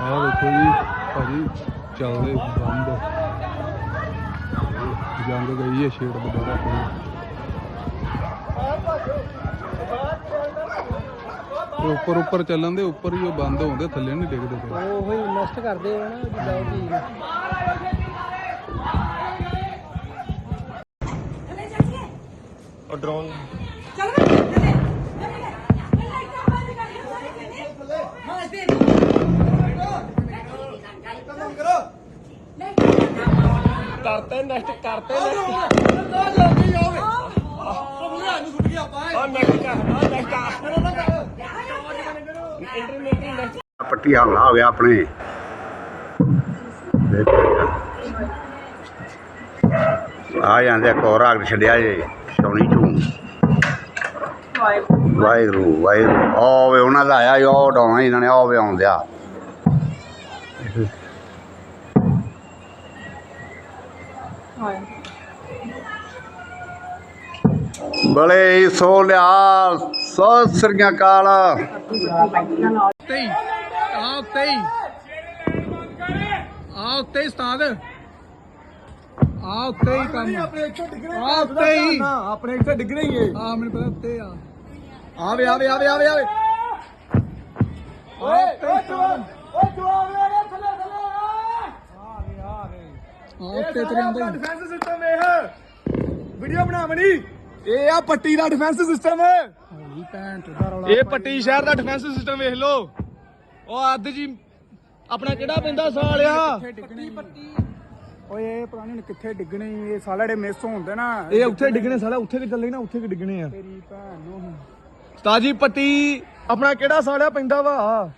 ਆਹ ਦੇਖੋ ਜੀ ਭਾਜੀ ਚੱਲਦੇ ਬੰਦ ਜੰਗ ਗਈ ਹੈ ਛੇੜ ਵਗੈਰਾ ਕੋਈ ਉੱਪਰ ਉੱਪਰ ਚੱਲਣ ਦੇ ਉੱਪਰ ਹੀ ਉਹ ਬੰਦ ਹੁੰਦੇ ਥੱਲੇ ਨਹੀਂ ਡਿੱਗਦੇ ਪਏ ਉਹ ਹੀ ਇਨਵੈਸਟ ਕਰਦੇ ਆ ਨਾ ਜਿੱਦਾਂ ਉਹ ਚੀਜ਼ ਨੂੰ। ਉਹ ਡਰੋਨ ਕਰਤੇ ਨੈਕਸਟ ਕਰਤੇ ਨੈਕਸਟ ਆ ਨੈਕਸਟ ਆ ਨੈਕਸਟ ਇੰਟਰਨੈਟ ਨੈਕਸਟ ਪੱਟੀ ਹਮਲਾ ਹੋ ਗਿਆ ਆਪਣੇ। ਆ ਜਾਂਦੇ ਕੋਰਾ ਅੱਗ ਛੱਡਿਆ ਜੇ ਸੌਣੀ ਚੋਂ ਵਾਹਿਗੁਰੂ ਵਾਹਿਗੁਰੂ। ਆ ਵੇ ਉਹਨਾਂ ਦਾ ਆਇਆ ਉਹ ਡਾਉਣਾ ਇਹਨਾਂ ਨੇ ਆ ਵੇ ਆਉਂਦਿਆ। ਬਲੇ ਸੋ ਲਿਆ ਸੋ ਸਰੀਆਂ ਕਾਲ ਉੱਤੇ ਹੀ ਆ ਉੱਤੇ ਹੀ ਆ ਉੱਤੇ ਹੀ ਉਸਤਾਦ ਆ ਉੱਤੇ ਹੀ ਕੰਮ। ਆ ਉੱਤੇ ਹੀ। ਆਪਣੇ ਇੱਥੇ ਡਿੱਗ ਰਹੀ ਏ। ਆ ਮੈਨੂੰ ਪਤਾ ਉੱਤੇ ਆ। ਆਵੇ ਆਵੇ ਆਵੇ ਆਵੇ ਆਵੇ ਓਏ। ਤੇ ਜਾਂਦਾ ਹੀ। ਡਿਫੈਂਸ ਸਿਸਟਮ ਇਹ। ਵੀਡੀਓ ਬਣਾ ਬਣੀ ਇਹ ਆ ਪੱਟੀ ਦਾ ਡਿਫੈਂਸ ਸਿਸਟਮ ਹੋਲੀ ਭੈਣ ਚੋਦਾ ਰੌਲਾ ਇਹ ਪੱਟੀ ਸ਼ਹਿਰ ਦਾ ਡਿਫੈਂਸ ਸਿਸਟਮ ਵੇਖ ਲਓ। ਉਹ ਅੱਧ ਜੀ ਆਪਣਾ ਕਿਹੜਾ ਪੈਂਦਾ ਸਾਲ ਆ ਪੱਟੀ ਪੱਟੀ ਓਏ ਇਹ ਪੁਰਾਣੇ ਨੇ ਕਿੱਥੇ ਡਿੱਗਣੇ। ਇਹ ਸਾਲੇ ਜਿਹੜੇ ਮਿਸ ਹੁੰਦੇ ਨਾ ਇਹ ਉੱਥੇ ਡਿੱਗਣੇ ਸਾਲਾ ਉੱਥੇ ਕਿ ਚੱਲੇ ਨਾ ਉੱਥੇ ਕਿ ਡਿੱਗਣੇ ਆ। ਤੇਰੀ ਭੈਣ ਨੂੰ ਤਾਜੀ ਪੱਟੀ ਆਪਣਾ ਕਿਹੜਾ ਸਾਲਿਆ ਪੈਂਦਾ ਵਾ?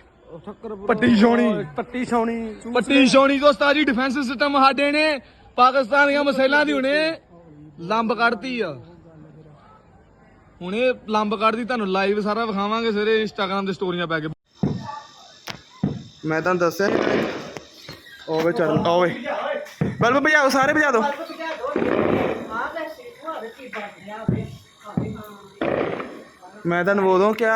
ਪੱਟੀ ਛਾਉਣੀ। ਪੱਟੀ ਛਾਉਣੀ। ਪੱਟੀ ਛਾਉਣੀ ਤੋਂ ਤਾਜੀ ਡਿਫੈਂਸ ਸਿਸਟਮ ਸਾਡੇ ਨੇ। ਪਾਕਿਸਤਾਨ ਮਸੈਲਾਂ ਦੀ ਹੁਣੇ ਲੰਬ ਕੱਢਤੀ ਆ। ਹੁਣੇ ਲੰਬ ਕੱਢਦੀ ਤੁਹਾਨੂੰ ਲਾਈਵ ਸਾਰਾ ਵਿਖਾਵਾਂਗੇ ਸਵੇਰੇ ਇੰਸਟਾਗ੍ਰam ਤੇ ਸਟੋਰੀਆਂ ਪੈ ਕੇ। ਮੈਂ ਤੁਹਾਨੂੰ ਦੱਸਿਆ ਓਵੇ ਚੱਲ ਓਵੇ ਬਲਬ ਭਜਾਓ, ਸਾਰੇ ਭਜਾ ਦਿਓ ਮੈਂ ਤੁਹਾਨੂੰ ਉਦੋਂ ਕਿਹਾ